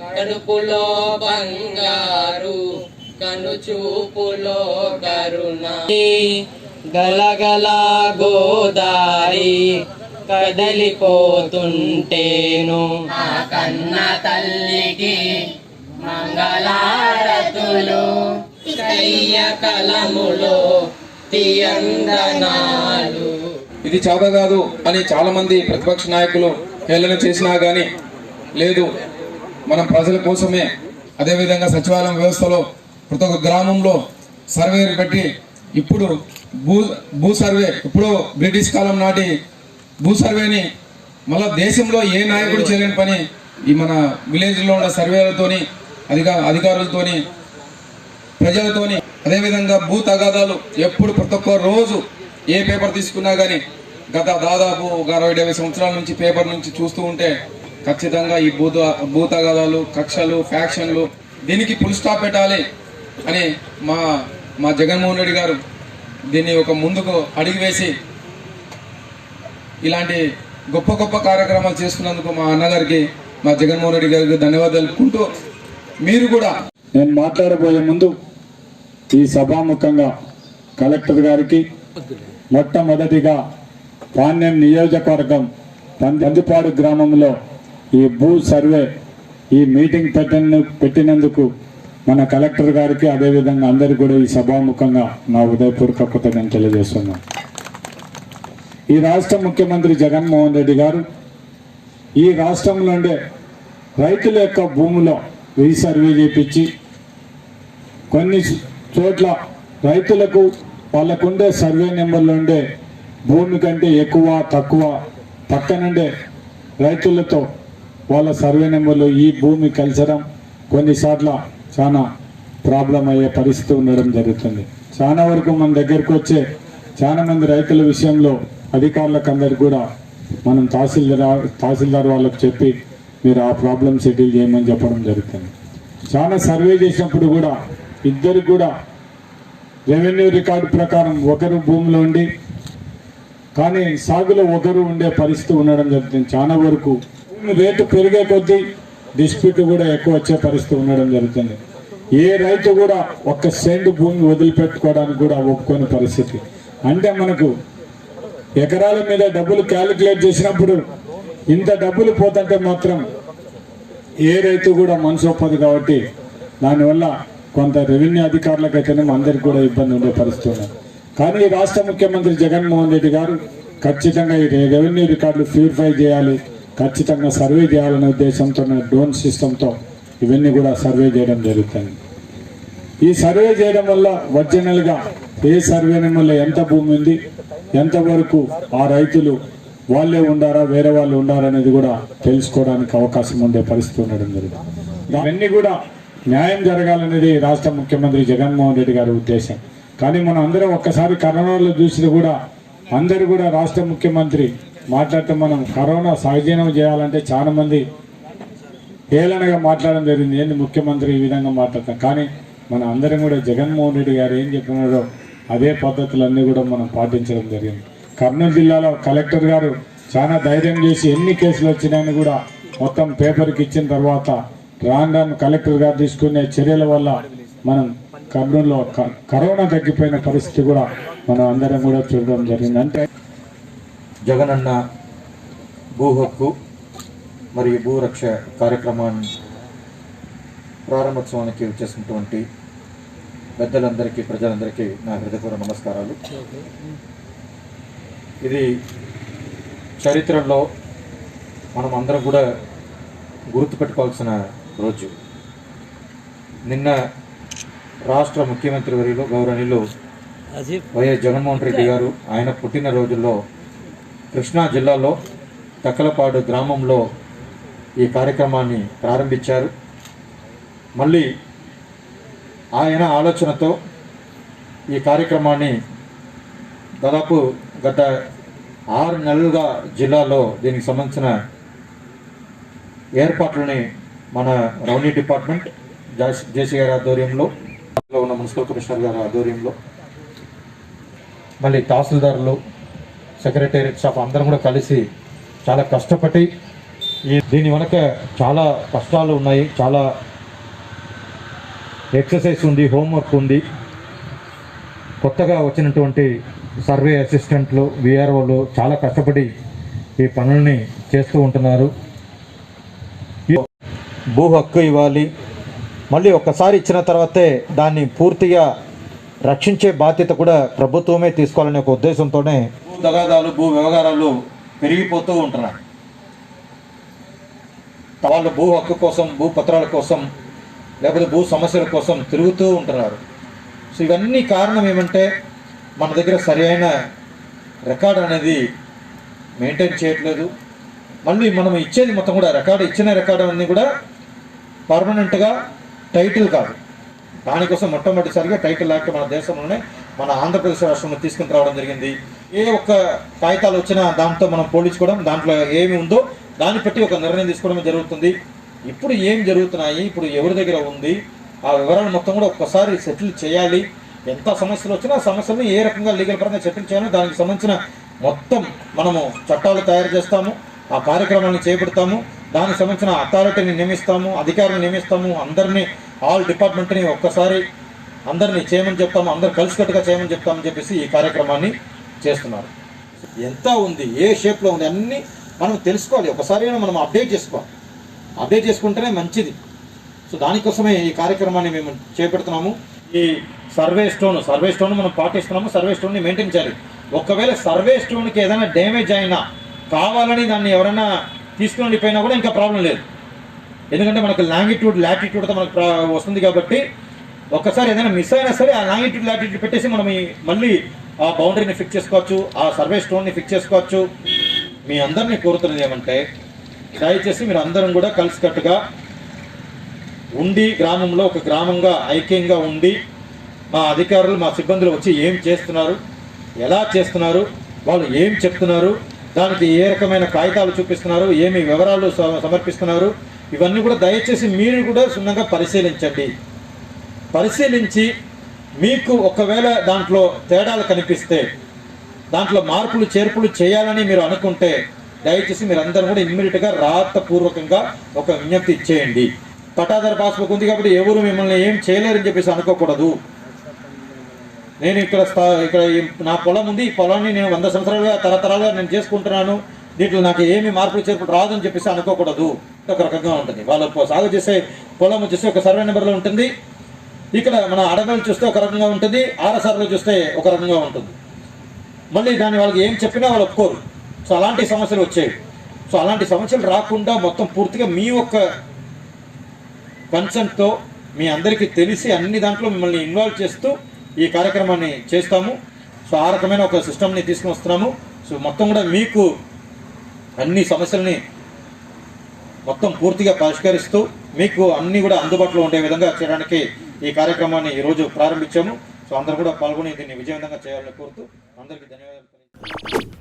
కడుపులో బంగారు కనుచూపులో కరుణ. గలగల గోదారి కదలిపోతుంటేను. ఆ కన్న తల్లికి మంగళారతులు. కయ్య కలములో తీయందనాలు. ఇది చేత కాదు అని చాలా మంది ప్రతిపక్ష నాయకులు హేళన చేసినా గానీ లేదు. మనం ప్రజల కోసమే అదేవిధంగా సచివాలయం వ్యవస్థలో ప్రతి ఒక్క గ్రామంలో సర్వేలు పెట్టి ఇప్పుడు భూ భూ సర్వే ఇప్పుడు బ్రిటిష్ కాలం నాటి భూ సర్వేని మళ్ళీ దేశంలో ఏ నాయకుడు చేయలేని పని ఈ మన విలేజ్లో ఉన్న సర్వేలతోని అధికా అధికారులతోని ప్రజలతోని అదేవిధంగా భూ తగాదాలు ఎప్పుడు ప్రతి ఒక్క రోజు ఏ పేపర్ తీసుకున్నా కానీ గత దాదాపు ఒక అరవై డెబ్బై సంవత్సరాల నుంచి పేపర్ నుంచి చూస్తూ ఉంటే ఖచ్చితంగా ఈ భూత భూ కక్షలు ఫ్యాక్షన్లు దీనికి ఫుల్ స్టాప్ పెట్టాలి అని మా మా జగన్మోహన్ రెడ్డి గారు దీన్ని ఒక ముందుకు అడిగి వేసి ఇలాంటి గొప్ప గొప్ప కార్యక్రమాలు చేసుకున్నందుకు మా అన్నగారికి మా జగన్మోహన్ రెడ్డి గారికి ధన్యవాదాలు తెలుపుకుంటూ మీరు కూడా నేను మాట్లాడబోయే ముందు ఈ సభాముఖంగా కలెక్టర్ గారికి మొట్టమొదటిగా పాణ్యం నియోజకవర్గం పంది- పందిపాడు గ్రామంలో ఈ భూ సర్వే ఈ మీటింగ్ పెట్టిన పెట్టినందుకు మన కలెక్టర్ గారికి అదేవిధంగా అందరికీ కూడా ఈ సభాముఖంగా నా ఉదయపూర్వక కృతజ్ఞతలు తెలియజేస్తున్నాను ఈ రాష్ట్ర ముఖ్యమంత్రి జగన్మోహన్ రెడ్డి గారు ఈ రాష్ట్రంలో ఉండే రైతుల యొక్క భూమిలో రీసర్వే చేపించి కొన్ని చోట్ల రైతులకు వాళ్ళకుండే సర్వే నెంబర్లు ఉండే భూమి కంటే ఎక్కువ తక్కువ పక్కనుండే రైతులతో వాళ్ళ సర్వే నెంబర్లు ఈ భూమి కలిసడం కొన్నిసార్లు చాలా ప్రాబ్లం అయ్యే పరిస్థితి ఉండడం జరుగుతుంది. చాలా వరకు మన దగ్గరకు వచ్చే చాలా మంది రైతుల విషయంలో అధికారులకు అందరికి కూడా మనం తహసీల్దార్ తహసీల్దార్ వాళ్ళకు చెప్పి మీరు ఆ ప్రాబ్లం సెటిల్ చేయమని చెప్పడం జరుగుతుంది. చాలా సర్వే చేసినప్పుడు కూడా ఇద్దరు కూడా రెవెన్యూ రికార్డు ప్రకారం ఒకరు భూమిలో ఉండి కానీ సాగులో ఒకరు ఉండే పరిస్థితి ఉండడం జరుగుతుంది. చాలా వరకు రేటు పెరిగే కొద్దీ డిస్ప్యూట్ కూడా ఎక్కువ వచ్చే పరిస్థితి ఉండడం జరుగుతుంది. ఏ రైతు కూడా ఒక్క సెంట్ భూమి వదిలిపెట్టుకోవడానికి కూడా ఒప్పుకోని పరిస్థితి. అంటే మనకు ఎకరాల మీద డబ్బులు క్యాలిక్యులేట్ చేసినప్పుడు ఇంత డబ్బులు పోతుంటే మాత్రం ఏ రైతు కూడా మనసు ఒప్పదు కాబట్టి దానివల్ల కొంత రెవెన్యూ అధికారులకైతేనే అందరికి కూడా ఇబ్బంది ఉండే పరిస్థితి కానీ రాష్ట్ర ముఖ్యమంత్రి జగన్మోహన్ రెడ్డి గారు ఖచ్చితంగా ఈ రెవెన్యూ రికార్డులు ప్యూరిఫై చేయాలి. ఖచ్చితంగా సర్వే చేయాలనే ఉద్దేశంతో డ్రోన్ సిస్టంతో ఇవన్నీ కూడా సర్వే చేయడం జరుగుతుంది. ఈ సర్వే చేయడం వల్ల ఒరిజినల్గా ఏ సర్వే వల్ల ఎంత భూమి ఉంది ఎంతవరకు ఆ రైతులు వాళ్ళే ఉండారా వేరే వాళ్ళు ఉండారా అనేది కూడా తెలుసుకోవడానికి అవకాశం ఉండే పరిస్థితి ఉండడం జరుగుతుంది. ఇవన్నీ కూడా న్యాయం జరగాలనేది రాష్ట్ర ముఖ్యమంత్రి జగన్మోహన్ రెడ్డి గారి ఉద్దేశం. కానీ మనం అందరం ఒక్కసారి కరోనాలో చూసి కూడా అందరూ కూడా రాష్ట్ర ముఖ్యమంత్రి మాట్లాడితే మనం కరోనా సహజీవనం చేయాలంటే చాలా మంది హేళనగా మాట్లాడడం జరిగింది. ఏంది ముఖ్యమంత్రి ఈ విధంగా మాట్లాడతాం కానీ మన అందరం కూడా జగన్మోహన్ రెడ్డి గారు ఏం చెప్పినారో అదే పద్ధతులన్నీ కూడా మనం పాటించడం జరిగింది. కర్నూలు జిల్లాలో కలెక్టర్ గారు చాలా ధైర్యం చేసి ఎన్ని కేసులు వచ్చినాయని కూడా మొత్తం పేపర్కి ఇచ్చిన తర్వాత రాను రాను కలెక్టర్ గారు తీసుకునే చర్యల వల్ల మనం కర్నూలులో క- కరోనా తగ్గిపోయిన పరిస్థితి కూడా మనం అందరం కూడా చూడడం జరిగింది. అంటే జగనన్న భూ హక్కు మరియు భూరక్ష కార్యక్రమాన్ని ప్రారంభోత్సవానికి వచ్చేసినటువంటి పెద్దలందరికీ ప్రజలందరికీ నా హృదయపూర్వ నమస్కారాలు. ఇది చరిత్రలో మనం అందరం కూడా గుర్తుపెట్టుకోవాల్సిన రోజు. నిన్న రాష్ట్ర ముఖ్యమంత్రి వర్యులు గౌరవనీయులు వైఎస్ జగన్మోహన్ రెడ్డి గారు ఆయన పుట్టిన రోజుల్లో కృష్ణా జిల్లాలో తక్కలపాడు గ్రామంలో ఈ కార్యక్రమాన్ని ప్రారంభించారు. మళ్ళీ ఆయన ఆలోచనతో ఈ కార్యక్రమాన్ని దాదాపు గత ఆరు నెలలుగా జిల్లాలో దీనికి సంబంధించిన ఏర్పాట్లని మన రెవెన్యూ డిపార్ట్మెంట్ జేసీ గారి ఆధ్వర్యంలో ఉన్న మున్సిపల్ కమిషనర్ గారి ఆధ్వర్యంలో మళ్ళీ తహసీల్దారులు సెక్రటేరియట్ స్టాఫ్ అందరం కూడా కలిసి చాలా కష్టపడి ఈ దీని వెనక చాలా కష్టాలు ఉన్నాయి చాలా ఎక్సర్సైజ్ ఉంది హోంవర్క్ ఉంది. కొత్తగా వచ్చినటువంటి సర్వే అసిస్టెంట్లు విఆర్ఓలు చాలా కష్టపడి ఈ పనుల్ని చేస్తూ ఉంటున్నారు. భూ హక్కు ఇవ్వాలి. మళ్ళీ ఒక్కసారి ఇచ్చిన తర్వాతే దాన్ని పూర్తిగా రక్షించే బాధ్యత కూడా ప్రభుత్వమే తీసుకోవాలనే ఒక ఉద్దేశంతోనే తగాదాలు భూ వ్యవహారాలు పెరిగిపోతూ ఉంటున్నాయి. వాళ్ళు భూ హక్కు కోసం భూ పత్రాల కోసం లేకపోతే భూ సమస్యల కోసం తిరుగుతూ ఉంటున్నారు. సో ఇవన్నీ కారణం ఏమంటే మన దగ్గర సరైన రికార్డ్ అనేది మెయింటైన్ చేయట్లేదు. మళ్ళీ మనం ఇచ్చేది మొత్తం కూడా రికార్డు ఇచ్చిన రికార్డు అన్నీ కూడా పర్మనెంట్గా టైటిల్ కాదు. దానికోసం మొట్టమొదటిసారిగా టైటిల్ యాక్ట్ మన దేశంలోనే మన ఆంధ్రప్రదేశ్ రాష్ట్రంలో తీసుకుని రావడం జరిగింది. ఏ ఒక్క కాగితాలు వచ్చినా దాంతో మనం పోల్చుకోవడం దాంట్లో ఏమి ఉందో దాన్ని బట్టి ఒక నిర్ణయం తీసుకోవడం జరుగుతుంది. ఇప్పుడు ఏం జరుగుతున్నాయి? ఇప్పుడు ఎవరి దగ్గర ఉంది? ఆ వివరాలు మొత్తం కూడా ఒక్కసారి సెటిల్ చేయాలి. ఎంత సమస్యలు వచ్చినా సమస్యలను ఏ రకంగా లీగల్ పరంగా సెటిల్ చేయాలో దానికి సంబంధించిన మొత్తం మనము చట్టాలు తయారు చేస్తాము ఆ కార్యక్రమాన్ని చేపడతాము దానికి సంబంధించిన అథారిటీని నియమిస్తాము అధికారిని నియమిస్తాము అందరినీ ఆల్ డిపార్ట్మెంట్ని ఒక్కసారి అందరినీ చేయమని చెప్తాము అందరు కలిసికట్టుగా చేయమని చెప్తామని చెప్పేసి ఈ కార్యక్రమాన్ని చేస్తున్నారు. ఎంత ఉంది ఏ షేప్లో ఉంది అన్నీ మనం తెలుసుకోవాలి. ఒకసారి మనం అప్డేట్ చేసుకోవాలి. అప్డేట్ చేసుకుంటేనే మంచిది. సో దానికోసమే ఈ కార్యక్రమాన్ని మేము చేపడుతున్నాము. ఈ సర్వే స్టోన్ సర్వే స్టోన్ మనం పాటిస్తున్నాము. సర్వే స్టోన్ని మెయింటైన్ చేయాలి. ఒకవేళ సర్వే స్టోన్కి ఏదైనా డ్యామేజ్ అయినా కావాలని దాన్ని ఎవరైనా తీసుకుని పోయినా కూడా ఇంకా ప్రాబ్లం లేదు. ఎందుకంటే మనకు లాంగిట్యూడ్ లాటిట్యూడ్తో మనకు వస్తుంది కాబట్టి ఒక్కసారి ఏదైనా మిస్ అయినా సరే ఆ లాంగిట్యూడ్ లాటిట్యూడ్ పెట్టేసి మనం మళ్ళీ ఆ బౌండరీని ఫిక్స్ చేసుకోవచ్చు ఆ సర్వే స్టోన్ని ఫిక్స్ చేసుకోవచ్చు. మీ అందరినీ కోరుతున్నది ఏమంటే దయచేసి మీరు అందరం కూడా కలిసికట్టుగా ఉండి గ్రామంలో ఒక గ్రామంగా ఐక్యంగా ఉండి మా అధికారులు మా సిబ్బందులు వచ్చి ఏం చేస్తున్నారు ఎలా చేస్తున్నారు వాళ్ళు ఏం చెప్తున్నారు దానికి ఏ రకమైన కాగితాలు చూపిస్తున్నారు ఏమి వివరాలు స- సమర్పిస్తున్నారు ఇవన్నీ కూడా దయచేసి మీరు కూడా సున్నంగా పరిశీలించండి. పరిశీలించి మీకు ఒకవేళ దాంట్లో తేడాలు కనిపిస్తే దాంట్లో మార్పులు చేర్పులు చేయాలని మీరు అనుకుంటే దయచేసి మీరు అందరూ కూడా ఇమ్మీడియట్గా రాతపూర్వకంగా ఒక విజ్ఞప్తి ఇచ్చేయండి. పటాదార పాస్బుక్ ఉంది కాబట్టి ఎవరు మిమ్మల్ని ఏం చేయలేరని చెప్పేసి అనుకోకూడదు. నేను ఇక్కడ ఇక్కడ నా పొలం ఉంది ఈ పొలాన్ని నేను వంద సంవత్సరాలుగా తరతరాలుగా నేను చేసుకుంటున్నాను. దీంట్లో నాకు ఏమి మార్పులు చేర్పులు రాదని చెప్పేసి అనుకోకూడదు. ఒక రకంగా ఉంటుంది. వాళ్ళు సాగు చేసే పొలం వచ్చేసి ఒక సర్వే నెంబర్లో ఉంటుంది. ఇక్కడ మన అడవులు చూస్తే ఒక రకంగా ఉంటుంది ఆర్ఎస్ఆర్లో చూస్తే ఒక రకంగా ఉంటుంది. మళ్ళీ దాన్ని వాళ్ళకి ఏం చెప్పినా వాళ్ళు ఒప్పుకోరు. సో అలాంటి సమస్యలు వచ్చాయి సో అలాంటి సమస్యలు రాకుండా మొత్తం పూర్తిగా మీ యొక్క కన్సెంట్తో మీ అందరికీ తెలిసి అన్ని దాంట్లో మిమ్మల్ని ఇన్వాల్వ్ చేస్తూ ఈ కార్యక్రమాన్ని చేస్తాము. సో ఆ రకమైన ఒక సిస్టమ్ని తీసుకుని వస్తున్నాము. సో మొత్తం కూడా మీకు అన్ని సమస్యల్ని మొత్తం పూర్తిగా పరిష్కరిస్తూ మీకు అన్నీ కూడా అందుబాటులో ఉండే విధంగా చేయడానికి ఈ కార్యక్రమాన్ని ఈరోజు ప్రారంభించాము. సో అందరూ కూడా పాల్గొని దీన్ని విజయవంతంగా చేయాలని కోరుతూ అందరికీ ధన్యవాదాలు.